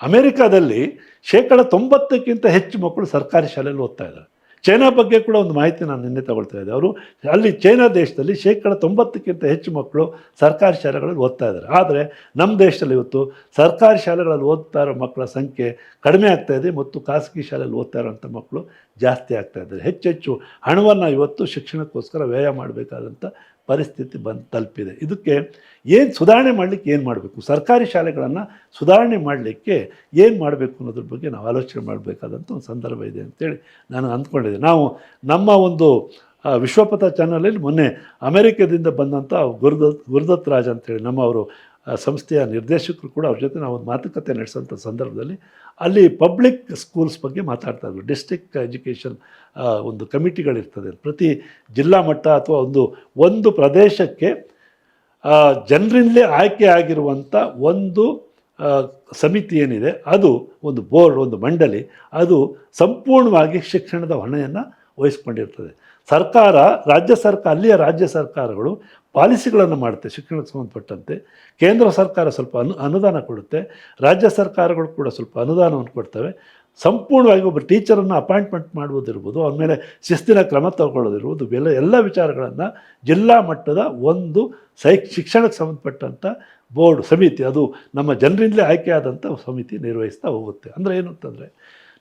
[SPEAKER 1] ಅಮೇರಿಕಾದಲ್ಲಿ ಶೇಕಡ ತೊಂಬತ್ತಕ್ಕಿಂತ ಹೆಚ್ಚು ಮಕ್ಕಳು ಸರ್ಕಾರಿ ಶಾಲೆಯಲ್ಲಿ ಓದ್ತಾ ಇದ್ದಾರೆ. ಚೈನಾ ಬಗ್ಗೆ ಕೂಡ ಒಂದು ಮಾಹಿತಿ ನಾನು ನಿನ್ನೆ ತಗೊಳ್ತಾ ಇದ್ದೆ. ಅವರು ಅಲ್ಲಿ ಚೈನಾ ದೇಶದಲ್ಲಿ ಶೇಕಡ ತೊಂಬತ್ತಕ್ಕಿಂತ ಹೆಚ್ಚು ಮಕ್ಕಳು ಸರ್ಕಾರಿ ಶಾಲೆಗಳಲ್ಲಿ ಓದ್ತಾ ಇದ್ದಾರೆ. ಆದರೆ ನಮ್ಮ ದೇಶದಲ್ಲಿ ಇವತ್ತು ಸರ್ಕಾರಿ ಶಾಲೆಗಳಲ್ಲಿ ಓದ್ತಾ ಇರೋ ಮಕ್ಕಳ ಸಂಖ್ಯೆ ಕಡಿಮೆ ಆಗ್ತಾ ಇದೆ ಮತ್ತು ಖಾಸಗಿ ಶಾಲೆಯಲ್ಲಿ ಓದ್ತಾ ಇರೋಂಥ ಮಕ್ಕಳು ಜಾಸ್ತಿ ಆಗ್ತಾ ಇದ್ದಾರೆ. ಹೆಚ್ಚೆಚ್ಚು ಹಣವನ್ನು ಇವತ್ತು ಶಿಕ್ಷಣಕ್ಕೋಸ್ಕರ ವ್ಯಯ ಮಾಡಬೇಕಾದಂಥ ಪರಿಸ್ಥಿತಿ ಬಂದು ತಲುಪಿದೆ. ಇದಕ್ಕೆ ಏನು ಸುಧಾರಣೆ ಮಾಡಲಿಕ್ಕೆ ಏನು ಮಾಡಬೇಕು? ಸರ್ಕಾರಿ ಶಾಲೆಗಳನ್ನು ಸುಧಾರಣೆ ಮಾಡಲಿಕ್ಕೆ ಏನು ಮಾಡಬೇಕು ಅನ್ನೋದ್ರ ಬಗ್ಗೆ ನಾವು ಆಲೋಚನೆ ಮಾಡಬೇಕಾದಂಥ ಒಂದು ಸಂದರ್ಭ ಇದೆ ಅಂತೇಳಿ ನಾನು ಅಂದ್ಕೊಂಡಿದ್ದೆ. ನಾವು ನಮ್ಮ ಒಂದು ವಿಶ್ವಪಥ ಚಾನಲಲ್ಲಿ ಮೊನ್ನೆ ಅಮೆರಿಕದಿಂದ ಬಂದಂಥ ಗುರುದತ್ ಗುರುದತ್ ರಾಜ್ ಅಂತೇಳಿ ನಮ್ಮ ಅವರು ಆ, ಸಂಸ್ಥೆಯ ನಿರ್ದೇಶಕರು ಕೂಡ ಅವ್ರ ಜೊತೆ ನಾವು ಒಂದು ಮಾತುಕತೆ ನಡೆಸೋಂಥ ಸಂದರ್ಭದಲ್ಲಿ ಅಲ್ಲಿ ಪಬ್ಲಿಕ್ ಸ್ಕೂಲ್ಸ್ ಬಗ್ಗೆ ಮಾತಾಡ್ತಾ ಇದ್ರು. ಡಿಸ್ಟ್ರಿಕ್ಟ್ ಎಜುಕೇಷನ್ ಒಂದು ಕಮಿಟಿಗಳಿರ್ತದೆ. ಪ್ರತಿ ಜಿಲ್ಲಾ ಮಟ್ಟ ಅಥವಾ ಒಂದು ಒಂದು ಪ್ರದೇಶಕ್ಕೆ ಜನರಿಂದಲೇ ಆಯ್ಕೆ ಆಗಿರುವಂಥ ಒಂದು ಸಮಿತಿ ಏನಿದೆ, ಅದು ಒಂದು ಬೋರ್ಡ್, ಒಂದು ಮಂಡಳಿ, ಅದು ಸಂಪೂರ್ಣವಾಗಿ ಶಿಕ್ಷಣದ ಹೊಣೆಯನ್ನು ವಹಿಸ್ಕೊಂಡಿರ್ತದೆ. ಸರ್ಕಾರ, ರಾಜ್ಯ ಸರ್ಕಾರ, ಅಲ್ಲಿಯ ರಾಜ್ಯ ಸರ್ಕಾರಗಳು ಪಾಲಿಸಿಗಳನ್ನು ಮಾಡುತ್ತೆ, ಶಿಕ್ಷಣಕ್ಕೆ ಸಂಬಂಧಪಟ್ಟಂತೆ. ಕೇಂದ್ರ ಸರ್ಕಾರ ಸ್ವಲ್ಪ ಅನು, ಅನುದಾನ ಕೊಡುತ್ತೆ. ರಾಜ್ಯ ಸರ್ಕಾರಗಳು ಕೂಡ ಸ್ವಲ್ಪ ಅನುದಾನವನ್ನು ಕೊಡ್ತವೆ. ಸಂಪೂರ್ಣವಾಗಿ ಒಬ್ಬ ಟೀಚರನ್ನು ಅಪಾಯಿಂಟ್ಮೆಂಟ್ ಮಾಡುವುದಿರ್ಬೋದು ಅವ್ರ ಮೇಲೆ ಶಿಸ್ತಿನ ಕ್ರಮ ತಗೊಳ್ಳೋದಿರ್ಬೋದು ಎಲ್ಲ ಎಲ್ಲ ವಿಚಾರಗಳನ್ನು ಜಿಲ್ಲಾ ಮಟ್ಟದ ಒಂದು ಸೈ ಶಿಕ್ಷಣಕ್ಕೆ ಸಂಬಂಧಪಟ್ಟಂಥ ಬೋರ್ಡ್, ಸಮಿತಿ, ಅದು ನಮ್ಮ ಜನರಿಂದಲೇ ಆಯ್ಕೆಯಾದಂಥ ಸಮಿತಿ ನಿರ್ವಹಿಸ್ತಾ ಹೋಗುತ್ತೆ. ಅಂದರೆ ಏನು ಅಂತಂದರೆ,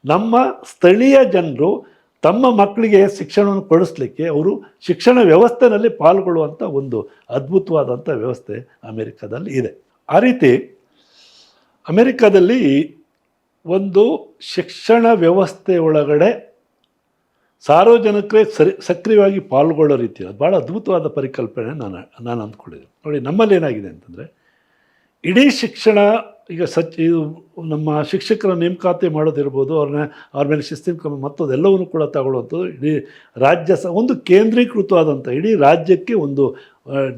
[SPEAKER 1] ನಮ್ಮ ಸ್ಥಳೀಯ ಜನರು ತಮ್ಮ ಮಕ್ಕಳಿಗೆ ಶಿಕ್ಷಣವನ್ನು ಕೊಡಿಸ್ಲಿಕ್ಕೆ ಅವರು ಶಿಕ್ಷಣ ವ್ಯವಸ್ಥೆಯಲ್ಲಿ ಪಾಲ್ಗೊಳ್ಳುವಂಥ ಒಂದು ಅದ್ಭುತವಾದಂಥ ವ್ಯವಸ್ಥೆ ಅಮೇರಿಕಾದಲ್ಲಿ ಇದೆ. ಆ ರೀತಿ ಅಮೇರಿಕಾದಲ್ಲಿ ಒಂದು ಶಿಕ್ಷಣ ವ್ಯವಸ್ಥೆ ಒಳಗಡೆ ಸಾರ್ವಜನಿಕರೇ ಸರಿ ಸಕ್ರಿಯವಾಗಿ ಪಾಲ್ಗೊಳ್ಳೋ ರೀತಿ ಭಾಳ ಅದ್ಭುತವಾದ ಪರಿಕಲ್ಪನೆ ನಾನು ನಾನು ಅಂದ್ಕೊಂಡಿದ್ದೆ ನೋಡಿ ನಮ್ಮಲ್ಲಿ ಏನಾಗಿದೆ ಅಂತಂದರೆ, ಇಡೀ ಶಿಕ್ಷಣ ಈಗ ಸಚ್ ಇದು ನಮ್ಮ ಶಿಕ್ಷಕರ ನೇಮಕಾತಿ ಮಾಡೋದಿರ್ಬೋದು, ಅವ್ರನ್ನ, ಅವ್ರ ಮೇಲೆ ಶಿಸ್ತಿನ ಕ್ರಮ ಮತ್ತದೆಲ್ಲವನ್ನು ಕೂಡ ತಗೊಳ್ಳೋದು ಇಡೀ ರಾಜ್ಯ ಸ, ಒಂದು ಕೇಂದ್ರೀಕೃತವಾದಂಥ ಇಡೀ ರಾಜ್ಯಕ್ಕೆ ಒಂದು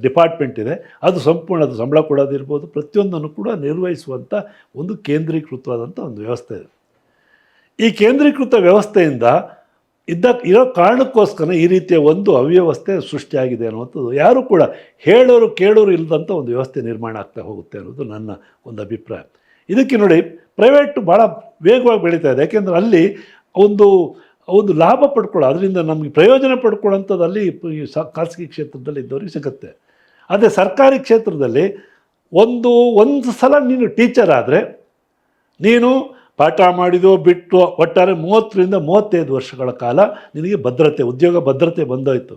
[SPEAKER 1] ಡಿಪಾರ್ಟ್ಮೆಂಟ್ ಇದೆ. ಅದು ಸಂಪೂರ್ಣ ಅದು ಸಂಬಳ ಕೊಡೋದಿರ್ಬೋದು ಪ್ರತಿಯೊಂದನ್ನು ಕೂಡ ನಿರ್ವಹಿಸುವಂಥ ಒಂದು ಕೇಂದ್ರೀಕೃತವಾದಂಥ ಒಂದು ವ್ಯವಸ್ಥೆ ಇದೆ. ಈ ಕೇಂದ್ರೀಕೃತ ವ್ಯವಸ್ಥೆಯಿಂದ ಇದ್ದ, ಇರೋ ಕಾರಣಕ್ಕೋಸ್ಕರ ಈ ರೀತಿಯ ಒಂದು ಅವ್ಯವಸ್ಥೆ ಸೃಷ್ಟಿಯಾಗಿದೆ ಅನ್ನುವಂಥದ್ದು. ಯಾರು ಕೂಡ ಹೇಳೋರು ಕೇಳೋರು ಇಲ್ಲದಂಥ ಒಂದು ವ್ಯವಸ್ಥೆ ನಿರ್ಮಾಣ ಆಗ್ತಾ ಹೋಗುತ್ತೆ ಅನ್ನೋದು ನನ್ನ ಒಂದು ಅಭಿಪ್ರಾಯ. ಇದಕ್ಕೆ ನೋಡಿ ಪ್ರೈವೇಟ್ ಭಾಳ ವೇಗವಾಗಿ ಬೆಳೀತಾ ಇದೆ. ಯಾಕೆಂದರೆ ಅಲ್ಲಿ ಒಂದು ಒಂದು ಲಾಭ ಪಡ್ಕೊಳ್ಳೋ, ಅದರಿಂದ ನಮಗೆ ಪ್ರಯೋಜನ ಪಡ್ಕೊಳ್ಳೋಂಥದ್ದು ಅಲ್ಲಿ ಖಾಸಗಿ ಕ್ಷೇತ್ರದಲ್ಲಿ ಇದ್ದವ್ರಿಗೆ ಸಿಗುತ್ತೆ. ಅದೇ ಸರ್ಕಾರಿ ಕ್ಷೇತ್ರದಲ್ಲಿ ಒಂದು ಒಂದು ಸಲ ನೀನು ಟೀಚರ್ ಆದರೆ, ನೀನು ಪಾಠ ಮಾಡಿದೋ ಬಿಟ್ಟು ಒಟ್ಟಾರೆ ಮೂವತ್ತರಿಂದ ಮೂವತ್ತೈದು ವರ್ಷಗಳ ಕಾಲ ನಿನಗೆ ಭದ್ರತೆ ಉದ್ಯೋಗ ಭದ್ರತೆ ಬಂದೋಯ್ತು.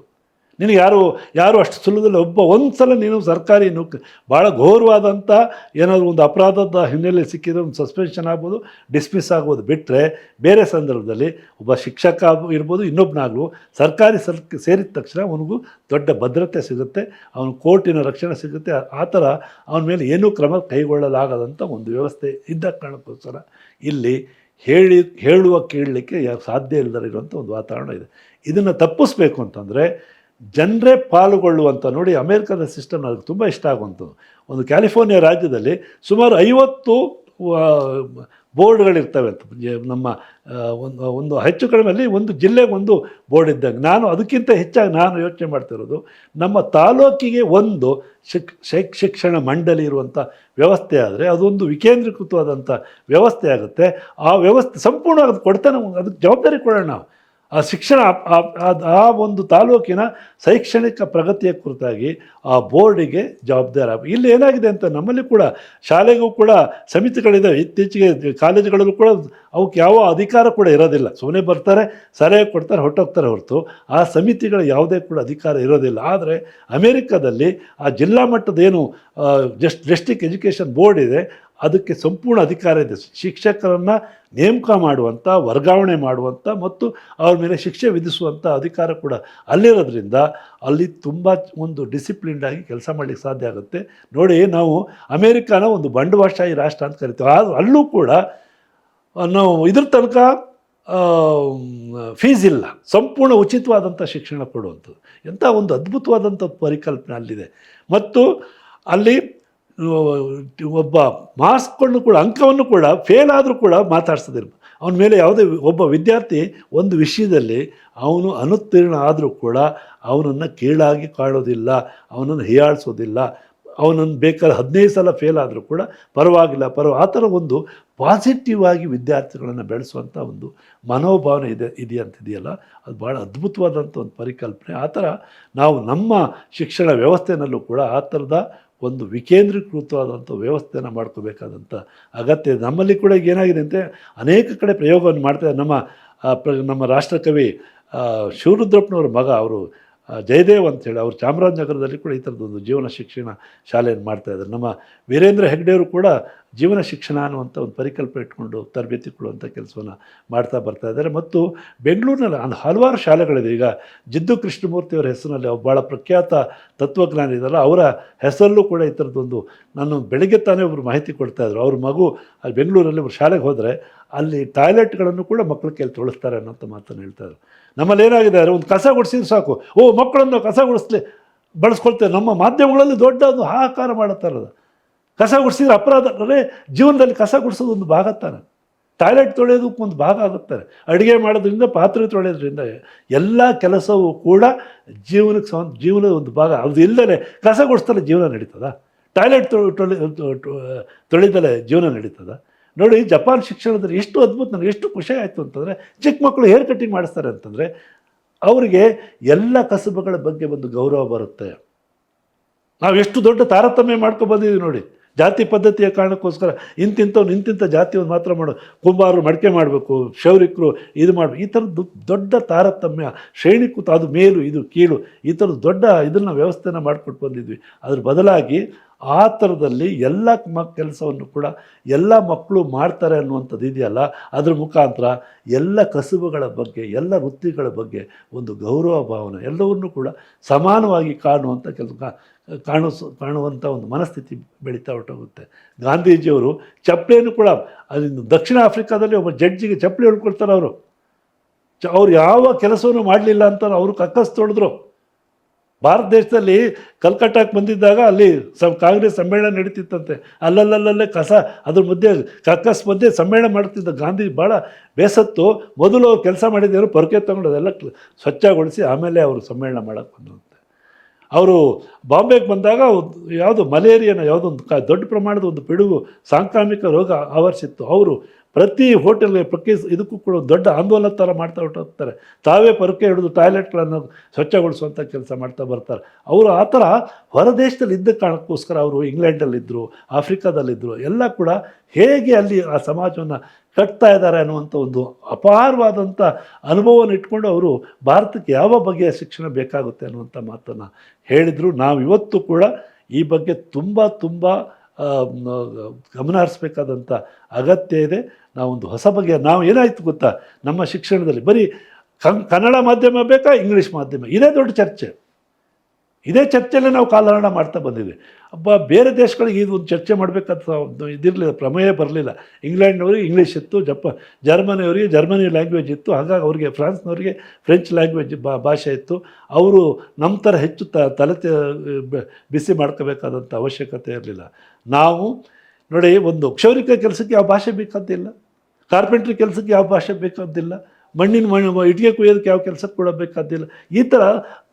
[SPEAKER 1] ನಿನಗೆ ಯಾರು ಯಾರು ಅಷ್ಟು ಸುಲಭದಲ್ಲಿ ಒಬ್ಬ ಒಂದು ಸಲ ನೀನು ಸರ್ಕಾರಿ ನೌಕ ಭಾಳ ಘೋರವಾದಂಥ ಏನಾದರೂ ಒಂದು ಅಪರಾಧದ ಹಿನ್ನೆಲೆ ಸಿಕ್ಕಿದ್ರೆ ಒಂದು ಸಸ್ಪೆನ್ಷನ್ ಆಗ್ಬೋದು ಡಿಸ್ಮಿಸ್ ಆಗ್ಬೋದು. ಬಿಟ್ಟರೆ ಬೇರೆ ಸಂದರ್ಭದಲ್ಲಿ ಒಬ್ಬ ಶಿಕ್ಷಕ ಇರ್ಬೋದು ಇನ್ನೊಬ್ಬನಾಗಲು ಸರ್ಕಾರಿ ಸರ್, ಸೇರಿದ ತಕ್ಷಣ ಅವನಿಗೂ ದೊಡ್ಡ ಭದ್ರತೆ ಸಿಗುತ್ತೆ, ಅವನ ಕೋರ್ಟಿನ ರಕ್ಷಣೆ ಸಿಗುತ್ತೆ. ಆ- ಥರ ಅವನ ಮೇಲೆ ಏನೂ ಕ್ರಮ ಕೈಗೊಳ್ಳಲಾಗದಂಥ ಒಂದು ವ್ಯವಸ್ಥೆ ಇದ್ದ ಕಾರಣಕ್ಕೋಸ್ಕರ ಇಲ್ಲಿ ಹೇಳಿ, ಹೇಳುವ ಕೇಳಲಿಕ್ಕೆ ಸಾಧ್ಯ ಇಲ್ಲದೇ ಇರುವಂಥ ಒಂದು ವಾತಾವರಣ ಇದೆ. ಇದನ್ನು ತಪ್ಪಿಸ್ಬೇಕು ಅಂತಂದರೆ ಜನರೇ ಪಾಲ್ಗೊಳ್ಳುವಂಥ ನೋಡಿ ಅಮೇರಿಕದ ಸಿಸ್ಟಮ್ ನನಗೆ ತುಂಬ ಇಷ್ಟ ಆಗುವಂಥದ್ದು. ಒಂದು ಕ್ಯಾಲಿಫೋರ್ನಿಯಾ ರಾಜ್ಯದಲ್ಲಿ ಸುಮಾರು ಐವತ್ತು ಬೋರ್ಡ್ಗಳಿರ್ತವೆ ಅಂತ. ನಮ್ಮ ಒಂದು ಒಂದು ಹೆಚ್ಚು ಕಡಿಮೆಯಲ್ಲಿ ಒಂದು ಜಿಲ್ಲೆಗೆ ಒಂದು ಬೋರ್ಡ್ ಇದ್ದಂಗೆ. ನಾನು ಅದಕ್ಕಿಂತ ಹೆಚ್ಚಾಗಿ ನಾನು ಯೋಚನೆ ಮಾಡ್ತಿರೋದು ನಮ್ಮ ತಾಲೂಕಿಗೆ ಒಂದು ಶಿಕ್, ಶೈಕ್, ಶಿಕ್ಷಣ ಮಂಡಳಿ ಇರುವಂಥ ವ್ಯವಸ್ಥೆ ಆದರೆ ಅದೊಂದು ವಿಕೇಂದ್ರೀಕೃತವಾದಂಥ ವ್ಯವಸ್ಥೆ ಆಗುತ್ತೆ. ಆ ವ್ಯವಸ್ಥೆ ಸಂಪೂರ್ಣವಾಗಿ ಅದು ಕೊಡ್ತಾನೆ, ಅದಕ್ಕೆ ಜವಾಬ್ದಾರಿ ಕೊಡೋಣ ನಾವು. ಆ ಶಿಕ್ಷಣ, ಆ- ಒಂದು ತಾಲೂಕಿನ ಶೈಕ್ಷಣಿಕ ಪ್ರಗತಿಯ ಕುರಿತಾಗಿ ಆ ಬೋರ್ಡಿಗೆ ಜವಾಬ್ದಾರ. ಇಲ್ಲಿ ಏನಾಗಿದೆ ಅಂತ ನಮ್ಮಲ್ಲಿ ಕೂಡ ಶಾಲೆಗೂ ಕೂಡ ಸಮಿತಿಗಳಿದೆ. ಇತ್ತೀಚೆಗೆ ಕಾಲೇಜುಗಳಲ್ಲೂ ಕೂಡ ಅವಕ್ಕೆ ಯಾವ ಅಧಿಕಾರ ಕೂಡ ಇರೋದಿಲ್ಲ. ಸುಮ್ಮನೆ ಬರ್ತಾರೆ, ಸಲಹೆ ಕೊಡ್ತಾರೆ ಹೊಟ್ಟೋಗ್ತಾರೆ ಹೊರತು ಆ ಸಮಿತಿಗಳ ಯಾವುದೇ ಕೂಡ ಅಧಿಕಾರ ಇರೋದಿಲ್ಲ. ಆದರೆ ಅಮೇರಿಕಾದಲ್ಲಿ ಆ ಜಿಲ್ಲಾ ಮಟ್ಟದ ಏನು ಜಸ್ಟ್ ಡಿಸ್ಟಿಕ್ ಎಜುಕೇಷನ್ ಬೋರ್ಡ್ ಇದೆ ಅದಕ್ಕೆ ಸಂಪೂರ್ಣ ಅಧಿಕಾರ ಇದೆ. ಶಿಕ್ಷಕರನ್ನು ನೇಮಕ ಮಾಡುವಂಥ ವರ್ಗಾವಣೆ ಮಾಡುವಂಥ ಮತ್ತು ಅವ್ರ ಮೇಲೆ ಶಿಕ್ಷೆ ವಿಧಿಸುವಂಥ ಅಧಿಕಾರ ಕೂಡ ಅಲ್ಲಿರೋದ್ರಿಂದ ಅಲ್ಲಿ ತುಂಬ ಒಂದು ಡಿಸಿಪ್ಲಿನ್ಡಾಗಿ ಕೆಲಸ ಮಾಡಲಿಕ್ಕೆ ಸಾಧ್ಯ ಆಗುತ್ತೆ. ನೋಡಿ ನಾವು ಅಮೇರಿಕಾನ ಒಂದು ಬಂಡವಾಳಶಾಹಿ ರಾಷ್ಟ್ರ ಅಂತ ಕರಿತೀವಿ. ಆದರೆ ಅಲ್ಲೂ ಕೂಡ ನಾವು ಇದ್ರ ತನಕ ಫೀಸ್ ಇಲ್ಲ. ಸಂಪೂರ್ಣ ಉಚಿತವಾದಂಥ ಶಿಕ್ಷಣ ಕೊಡುವಂಥದ್ದು. ಎಂಥ ಒಂದು ಅದ್ಭುತವಾದಂಥ ಪರಿಕಲ್ಪನೆ ಅಲ್ಲಿದೆ. ಮತ್ತು ಅಲ್ಲಿ ಒಬ್ಬ ಮಾರ್ಕ್ಸ್ಗಳನ್ನು ಕೂಡ, ಅಂಕವನ್ನು ಕೂಡ ಫೇಲ್ ಆದರೂ ಕೂಡ ಮಾತಾಡ್ಸೋದಿಲ್ಲ. ಅವನ ಮೇಲೆ ಯಾವುದೇ ಒಬ್ಬ ವಿದ್ಯಾರ್ಥಿ ಒಂದು ವಿಷಯದಲ್ಲಿ ಅವನು ಅನುತ್ತೀರ್ಣ ಆದರೂ ಕೂಡ ಅವನನ್ನು ಕೀಳಾಗಿ ಕಾಣೋದಿಲ್ಲ, ಅವನನ್ನು ಹೀಯಾಳಿಸೋದಿಲ್ಲ, ಅವನನ್ನು ಬೇಕಾದ್ರೆ ಹದಿನೈದು ಸಲ ಫೇಲ್ ಆದರೂ ಕೂಡ ಪರವಾಗಿಲ್ಲ. ಪರವಾಗಿ ಆ ಥರ ಒಂದು ಪಾಸಿಟಿವ್ ಆಗಿ ವಿದ್ಯಾರ್ಥಿಗಳನ್ನು ಬೆಳೆಸುವಂಥ ಒಂದು ಮನೋಭಾವನೆ ಇದೆ ಇದೆಯಂತಿದೆಯಲ್ಲ ಅದು ಭಾಳ ಅದ್ಭುತವಾದಂಥ ಒಂದು ಪರಿಕಲ್ಪನೆ. ಆ ಥರ ನಾವು ನಮ್ಮ ಶಿಕ್ಷಣ ವ್ಯವಸ್ಥೆಯಲ್ಲೂ ಕೂಡ ಆ ಥರದ ಒಂದು ವಿಕೇಂದ್ರೀಕೃತವಾದಂಥ ವ್ಯವಸ್ಥೆಯನ್ನು ಮಾಡ್ಕೋಬೇಕಾದಂಥ ಅಗತ್ಯ ನಮ್ಮಲ್ಲಿ ಕೂಡ ಏನಾಗಿದೆ ಅಂತೆ, ಅನೇಕ ಕಡೆ ಪ್ರಯೋಗವನ್ನು ಮಾಡ್ತಾರೆ ನಮ್ಮ ಪ್ರ- ನಮ್ಮ ರಾಷ್ಟ್ರಕವಿ ಶಿವರುದ್ರಪ್ಪನವ್ರ ಮಗ, ಅವರು ಜಯದೇವ್ ಅಂತೇಳಿ ಅವರು ಚಾಮರಾಜನಗರದಲ್ಲಿ ಕೂಡ ಈ ಥರದೊಂದು ಜೀವನ ಶಿಕ್ಷಣ ಶಾಲೆಯನ್ನು ಮಾಡ್ತಾ ಇದ್ದಾರೆ. ನಮ್ಮ ವೀರೇಂದ್ರ ಹೆಗ್ಡೆಯವರು ಕೂಡ ಜೀವನ ಶಿಕ್ಷಣ ಅನ್ನುವಂಥ ಒಂದು ಪರಿಕಲ್ಪನೆ ಇಟ್ಕೊಂಡು ತರಬೇತಿ ಕೊಡುವಂಥ ಕೆಲಸವನ್ನು ಮಾಡ್ತಾ ಬರ್ತಾ ಇದ್ದಾರೆ. ಮತ್ತು ಬೆಂಗಳೂರಿನಲ್ಲಿ ಒಂದು ಹಲವಾರು ಶಾಲೆಗಳಿದೆ ಈಗ ಜಿದ್ದು ಕೃಷ್ಣಮೂರ್ತಿಯವರ ಹೆಸರಿನಲ್ಲಿ ಅವ್ರು ಭಾಳ ಪ್ರಖ್ಯಾತ ತತ್ವಜ್ಞಾನ ಇದಲ್ಲ ಅವರ ಹೆಸರಲ್ಲೂ ಕೂಡ ಈ ಥರದ್ದೊಂದು ನಾನು ಬೆಳಗ್ಗೆ ತಾನೇ ಒಬ್ಬರು ಮಾಹಿತಿ ಕೊಡ್ತಾ ಇದ್ರು. ಅವ್ರ ಮಗು ಅಲ್ಲಿ ಬೆಂಗಳೂರಲ್ಲಿ ಒಬ್ಬರು ಶಾಲೆಗೆ ಹೋದರೆ ಅಲ್ಲಿ ಟಾಯ್ಲೆಟ್ಗಳನ್ನು ಕೂಡ ಮಕ್ಕಳ ಕೈಯಲ್ಲಿ ತೊಳಿಸ್ತಾರೆ ಅನ್ನೋಂಥ ಮಾತನ್ನು ಹೇಳ್ತಾ ಇದ್ರು. ನಮ್ಮಲ್ಲಿ ಏನಾಗಿದೆ ಅಂದರೆ ಒಂದು ಕಸ ಗುಡಿಸಿದ್ರೆ ಸಾಕು. ಓ, ಮಕ್ಕಳನ್ನು ಕಸ ಗುಡಿಸ್ಲಿ ಬಳಸ್ಕೊಳ್ತೇವೆ. ನಮ್ಮ ಮಾಧ್ಯಮಗಳಲ್ಲಿ ದೊಡ್ಡ ಒಂದು ಹಾಹಾಕಾರ ಮಾಡುತ್ತಾರದು ಕಸ ಗುಡಿಸಿದ್ರೆ ಅಪರಾಧ. ಅಂದರೆ ಜೀವನದಲ್ಲಿ ಕಸ ಗುಡಿಸೋದು ಒಂದು ಭಾಗ ತಾನೆ. ಟಾಯ್ಲೆಟ್ ತೊಳೆಯೋದಕ್ಕೆ ಒಂದು ಭಾಗ ಆಗುತ್ತಾರೆ ಅಡುಗೆ ಮಾಡೋದ್ರಿಂದ, ಪಾತ್ರೆ ತೊಳೆಯೋದ್ರಿಂದ ಎಲ್ಲ ಕೆಲಸವೂ ಕೂಡ ಜೀವನಕ್ಕೆ ಸಮ, ಜೀವನದ ಒಂದು ಭಾಗ. ಅದು ಇಲ್ಲದೆ ಕಸ ಗುಡಿಸ್ತಾರೆ ಜೀವನ ನಡೀತದ. ಟಾಯ್ಲೆಟ್ ತೊಳೆ ತೊಳೆ ತೊಳೆದಲೆ ಜೀವನ ನಡೀತದ. ನೋಡಿ, ಜಪಾನ್ ಶಿಕ್ಷಣದಲ್ಲಿ ಎಷ್ಟು ಅದ್ಭುತ, ನನಗೆ ಎಷ್ಟು ಖುಷಿ ಆಯಿತು ಅಂತಂದರೆ, ಚಿಕ್ಕ ಮಕ್ಕಳು ಹೇರ್ ಕಟ್ಟಿಂಗ್ ಮಾಡಿಸ್ತಾರೆ ಅಂತಂದರೆ, ಅವರಿಗೆ ಎಲ್ಲ ಕಸಬುಗಳ ಬಗ್ಗೆ ಒಂದು ಗೌರವ ಬರುತ್ತೆ. ನಾವು ಎಷ್ಟು ದೊಡ್ಡ ತಾರತಮ್ಯ ಮಾಡ್ಕೊ ಬಂದಿದ್ದೀವಿ ನೋಡಿ. ಜಾತಿ ಪದ್ಧತಿಯ ಕಾರಣಕ್ಕೋಸ್ಕರ ಇಂತಿಂಥವ್ನು ಇಂತಿಂಥ ಜಾತಿಯನ್ನು ಮಾತ್ರ ಮಾಡೋ, ಕುಂಬಾರರು ಮಡಿಕೆ ಮಾಡಬೇಕು ಕ್ಷೌರಿಕರು ಇದು ಮಾಡಬೇಕು. ಈ ಥರದ್ದು ದೊಡ್ಡ ತಾರತಮ್ಯ ಶ್ರೇಣಿಕೃತ ಅದು ಮೇಲು, ಇದು ಕೀಳು, ಈ ಥರದ್ದು ದೊಡ್ಡ ಇದನ್ನು ವ್ಯವಸ್ಥೆನ ಮಾಡಿಕೊಟ್ಟು ಬಂದಿದ್ವಿ. ಅದ್ರ ಬದಲಾಗಿ ಆ ಥರದಲ್ಲಿ ಎಲ್ಲ ಮ, ಕೆಲಸವನ್ನು ಕೂಡ ಎಲ್ಲ ಮಕ್ಕಳು ಮಾಡ್ತಾರೆ ಅನ್ನುವಂಥದ್ದು ಇದೆಯಲ್ಲ, ಅದ್ರ ಮುಖಾಂತರ ಎಲ್ಲ ಕಸುಬುಗಳ ಬಗ್ಗೆ, ಎಲ್ಲ ವೃತ್ತಿಗಳ ಬಗ್ಗೆ ಒಂದು ಗೌರವ ಭಾವನೆ, ಎಲ್ಲವನ್ನು ಕೂಡ ಸಮಾನವಾಗಿ ಕಾಣುವಂಥ ಕೆಲಸ. ಕಾಣಿಸ್ ಕಾಣುವಂಥ ಒಂದು ಮನಸ್ಥಿತಿ ಬೆಳೀತಾ ಹೊರಟೋಗುತ್ತೆ ಗಾಂಧೀಜಿಯವರು ಚಪ್ಪಲಿಯನ್ನು ಕೂಡ ಅಲ್ಲಿ ದಕ್ಷಿಣ ಆಫ್ರಿಕಾದಲ್ಲಿ ಒಬ್ಬ ಜಡ್ಜಿಗೆ ಚಪ್ಪಲಿ ಹೇಳ್ಕೊಡ್ತಾರೆ ಅವರು. ಚ, ಅವ್ರು ಯಾವ ಕೆಲಸವನ್ನು ಮಾಡಲಿಲ್ಲ ಅಂತ ಅವರು ಕಕ್ಕಸ್ ತೊಳೆದ್ರು ಭಾರತ ದೇಶದಲ್ಲಿ ಕಲ್ಕಟ್ಟಾಕ್ಕೆ ಬಂದಿದ್ದಾಗ ಅಲ್ಲಿ ಸ, ಕಾಂಗ್ರೆಸ್ ಸಮ್ಮೇಳನ ನಡೀತಿತ್ತಂತೆ. ಅಲ್ಲಲ್ಲಲ್ಲೇ ಕಸ, ಅದ್ರ ಮಧ್ಯೆ, ಕಕ್ಕಸ್ ಮಧ್ಯೆ ಸಮ್ಮೇಳನ ಮಾಡ್ತಿದ್ದ ಗಾಂಧಿ ಭಾಳ ಬೇಸತ್ತು. ಮೊದಲು ಅವ್ರು ಕೆಲಸ ಮಾಡಿದ್ದೇವರು ಪೊರಕೆ ತಗೊಂಡು ಅದೆಲ್ಲ ಸ್ವಚ್ಛಗೊಳಿಸಿ ಆಮೇಲೆ ಅವರು ಸಮ್ಮೇಳನ ಮಾಡೋಕ್ಕೆ ಬಂದಂತೆ ಅವರು ಬಾಂಬೆಗೆ ಬಂದಾಗ ಯಾವುದು ಮಲೇರಿಯಾನ ಯಾವುದೊಂದು ಕ ದೊಡ್ಡ ಪ್ರಮಾಣದ ಒಂದು ಪಿಡುಗು ಸಾಂಕ್ರಾಮಿಕ ರೋಗ ಆವರಿಸಿತ್ತು. ಅವರು ಪ್ರತಿ ಹೋಟೆಲ್ ಪ್ರತಿ ಇದಕ್ಕೂ ಕೂಡ ದೊಡ್ಡ ಆಂದೋಲನ ಥರ ಮಾಡ್ತಾ ಹೊರಟೋಗ್ತಾರೆ. ತಾವೇ ಪರಕೆ ಹಿಡಿದು ಟಾಯ್ಲೆಟ್ಗಳನ್ನು ಸ್ವಚ್ಛಗೊಳಿಸುವಂಥ ಕೆಲಸ ಮಾಡ್ತಾ ಬರ್ತಾರೆ. ಅವರು ಆ ಥರ ಹೊರ ದೇಶದಲ್ಲಿ ಇದ್ದ ಕಾರಣಕ್ಕೋಸ್ಕರ ಅವರು ಇಂಗ್ಲೆಂಡಲ್ಲಿದ್ದರು ಆಫ್ರಿಕಾದಲ್ಲಿದ್ದರು ಎಲ್ಲ ಕೂಡ ಹೇಗೆ ಅಲ್ಲಿ ಆ ಸಮಾಜವನ್ನು ಕಟ್ತಾ ಇದ್ದಾರೆ ಅನ್ನುವಂಥ ಒಂದು ಅಪಾರವಾದಂಥ ಅನುಭವವನ್ನು ಇಟ್ಕೊಂಡು ಅವರು ಭಾರತಕ್ಕೆ ಯಾವ ಬಗೆಯ ಶಿಕ್ಷಣ ಬೇಕಾಗುತ್ತೆ ಅನ್ನುವಂಥ ಮಾತನ್ನು ಹೇಳಿದರು. ನಾವು ಇವತ್ತು ಕೂಡ ಈ ಬಗ್ಗೆ ತುಂಬ ತುಂಬ ಗಮನ ಹರಿಸ್ಬೇಕಾದಂಥ ಅಗತ್ಯ ಇದೆ. ನಾವೊಂದು ಹೊಸ ಬಗೆಯ, ನಾವು ಏನಾಯಿತು ಗೊತ್ತಾ? ನಮ್ಮ ಶಿಕ್ಷಣದಲ್ಲಿ ಬರೀ ಕನ್ ಕನ್ನಡ ಮಾಧ್ಯಮ ಬೇಕಾ, ಇಂಗ್ಲೀಷ್ ಮಾಧ್ಯಮ? ಇದೇ ದೊಡ್ಡ ಚರ್ಚೆ. ಇದೇ ಚರ್ಚೆಲ್ಲೇ ನಾವು ಕಾಲಹರಣ ಮಾಡ್ತಾ ಬಂದಿದ್ವಿ. ಒಬ್ಬ ಬೇರೆ ದೇಶಗಳಿಗೆ ಇದು ಒಂದು ಚರ್ಚೆ ಮಾಡಬೇಕಂತ ಇದಿರಲಿಲ್ಲ, ಪ್ರಮೇಯ ಬರಲಿಲ್ಲ. ಇಂಗ್ಲೆಂಡ್ನವ್ರಿಗೆ ಇಂಗ್ಲೀಷ್ ಇತ್ತು, ಜಪ, ಜರ್ಮನಿಯವರಿಗೆ ಜರ್ಮನಿ ಲ್ಯಾಂಗ್ವೇಜ್ ಇತ್ತು, ಹಾಗಾಗಿ ಅವರಿಗೆ ಫ್ರಾನ್ಸ್ನವರಿಗೆ ಫ್ರೆಂಚ್ ಲ್ಯಾಂಗ್ವೇಜ್ ಭಾಷೆ ಇತ್ತು. ಅವರು ನಮ್ಮ ಥರ ಹೆಚ್ಚು ತ, ತಲೆ ಬಿಸಿ ಮಾಡ್ಕೋಬೇಕಾದಂಥ ಅವಶ್ಯಕತೆ ಇರಲಿಲ್ಲ. ನಾವು, ನೋಡಿ, ಒಂದು ಕ್ಷೌರಿಕ ಕೆಲಸಕ್ಕೆ ಯಾವ ಭಾಷೆ ಬೇಕಂತಿಲ್ಲ. ಕಾರ್ಪೆಂಟ್ರಿ ಕೆಲಸಕ್ಕೆ ಯಾವ ಭಾಷೆ ಬೇಕಂತಿಲ್ಲ. ಮಣ್ಣಿನ ಮಣ್ಣು ಇಟ್ಟಿಗೆ ಕುಯ್ಯೋದಕ್ಕೆ ಯಾವ ಕೆಲಸಕ್ಕೆ ಕೊಡಬೇಕಾದಿಲ್ಲ ಈ ಥರ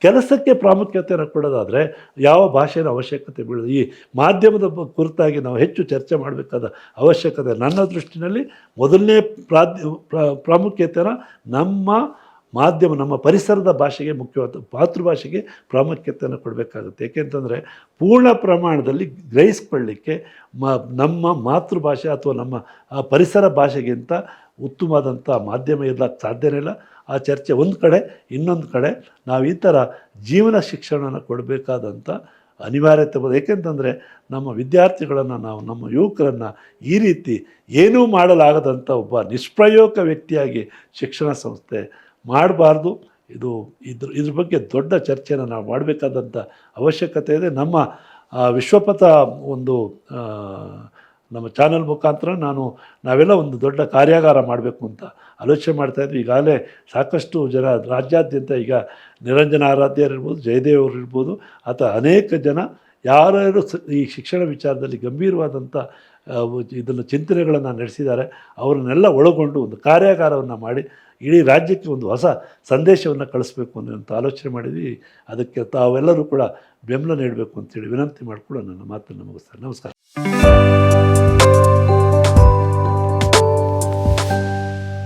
[SPEAKER 1] ಕೆಲಸಕ್ಕೆ ಪ್ರಾಮುಖ್ಯತೆಯನ್ನು ಕೊಡೋದಾದರೆ ಯಾವ ಭಾಷೆಯ ಅವಶ್ಯಕತೆ ಬೀಳೋದು. ಈ ಮಾಧ್ಯಮದ ಕುರಿತಾಗಿ ನಾವು ಹೆಚ್ಚು ಚರ್ಚೆ ಮಾಡಬೇಕಾದ ಅವಶ್ಯಕತೆ ನನ್ನ ದೃಷ್ಟಿನಲ್ಲಿ ಮೊದಲನೇ ಪ್ರಾಮುಖ್ಯತೆನ ನಮ್ಮ ಮಾಧ್ಯಮ, ನಮ್ಮ ಪರಿಸರದ ಭಾಷೆಗೆ ಮುಖ್ಯವಾದ ಮಾತೃಭಾಷೆಗೆ ಪ್ರಾಮುಖ್ಯತೆಯನ್ನು ಕೊಡಬೇಕಾಗುತ್ತೆ. ಏಕೆಂತಂದರೆ ಪೂರ್ಣ ಪ್ರಮಾಣದಲ್ಲಿ ಗ್ರಹಿಸ್ಕೊಳ್ಳಿಕ್ಕೆ ಮ, ನಮ್ಮ ಮಾತೃಭಾಷೆ ಅಥವಾ ನಮ್ಮ ಪರಿಸರ ಭಾಷೆಗಿಂತ ಉತ್ತಮವಾದಂಥ ಮಾಧ್ಯಮ ಇರಲಿಕ್ಕೆ ಸಾಧ್ಯನೇ ಇಲ್ಲ. ಆ ಚರ್ಚೆ ಒಂದು ಕಡೆ, ಇನ್ನೊಂದು ಕಡೆ ನಾವು ಈ ಥರ ಜೀವನ ಶಿಕ್ಷಣನ ಕೊಡಬೇಕಾದಂಥ ಅನಿವಾರ್ಯತೆ ಬಂದು ಏಕೆಂತಂದರೆ ನಮ್ಮ ವಿದ್ಯಾರ್ಥಿಗಳನ್ನು ನಾವು, ನಮ್ಮ ಯುವಕರನ್ನು ಈ ರೀತಿ ಏನೂ ಮಾಡಲಾಗದಂಥ ಒಬ್ಬ ನಿಷ್ಪ್ರಯೋಗ ವ್ಯಕ್ತಿಯಾಗಿ ಶಿಕ್ಷಣ ಸಂಸ್ಥೆ ಮಾಡಬಾರ್ದು. ಇದು ಇದ್ರ ಇದ್ರ ಬಗ್ಗೆ ದೊಡ್ಡ ಚರ್ಚೆಯನ್ನು ನಾವು ಮಾಡಬೇಕಾದಂಥ ಅವಶ್ಯಕತೆ ಇದೆ. ನಮ್ಮ ವಿಶ್ವಪಥ ಒಂದು ನಮ್ಮ ಚಾನಲ್ ಮುಖಾಂತರ ನಾನು ನಾವೆಲ್ಲ ಒಂದು ದೊಡ್ಡ ಕಾರ್ಯಾಗಾರ ಮಾಡಬೇಕು ಅಂತ ಆಲೋಚನೆ ಮಾಡ್ತಾಯಿದ್ವಿ ಈಗಾಗಲೇ ಸಾಕಷ್ಟು ಜನ ರಾಜ್ಯಾದ್ಯಂತ ಈಗ ನಿರಂಜನ ಆರಾಧ್ಯರಿರ್ಬೋದು ಜಯದೇವ್ ಅವರು ಇರ್ಬೋದು ಅಥವಾ ಅನೇಕ ಜನ ಯಾರ್ಯಾರು ಈ ಶಿಕ್ಷಣ ವಿಚಾರದಲ್ಲಿ ಗಂಭೀರವಾದಂಥ ಇದನ್ನು ಚಿಂತನೆಗಳನ್ನು ನಡೆಸಿದ್ದಾರೆ. ಅವರನ್ನೆಲ್ಲ ಒಳಗೊಂಡು ಒಂದು ಕಾರ್ಯಾಗಾರವನ್ನು ಮಾಡಿ ಇಡೀ ರಾಜ್ಯಕ್ಕೆ ಒಂದು ಹೊಸ ಸಂದೇಶವನ್ನು ಕಳಿಸ್ಬೇಕು ಅಂತ ಆಲೋಚನೆ ಮಾಡಿದ್ವಿ. ಅದಕ್ಕೆ ತಾವೆಲ್ಲರೂ ಕೂಡ ಬೆಂಬಲ ನೀಡಬೇಕು ಅಂತೇಳಿ ವಿನಂತಿ ಮಾಡಿಕೊಂಡು ನನ್ನ ಮಾತನ್ನು ಮುಗಿಸ್ತಾರೆ ನಮಸ್ಕಾರ.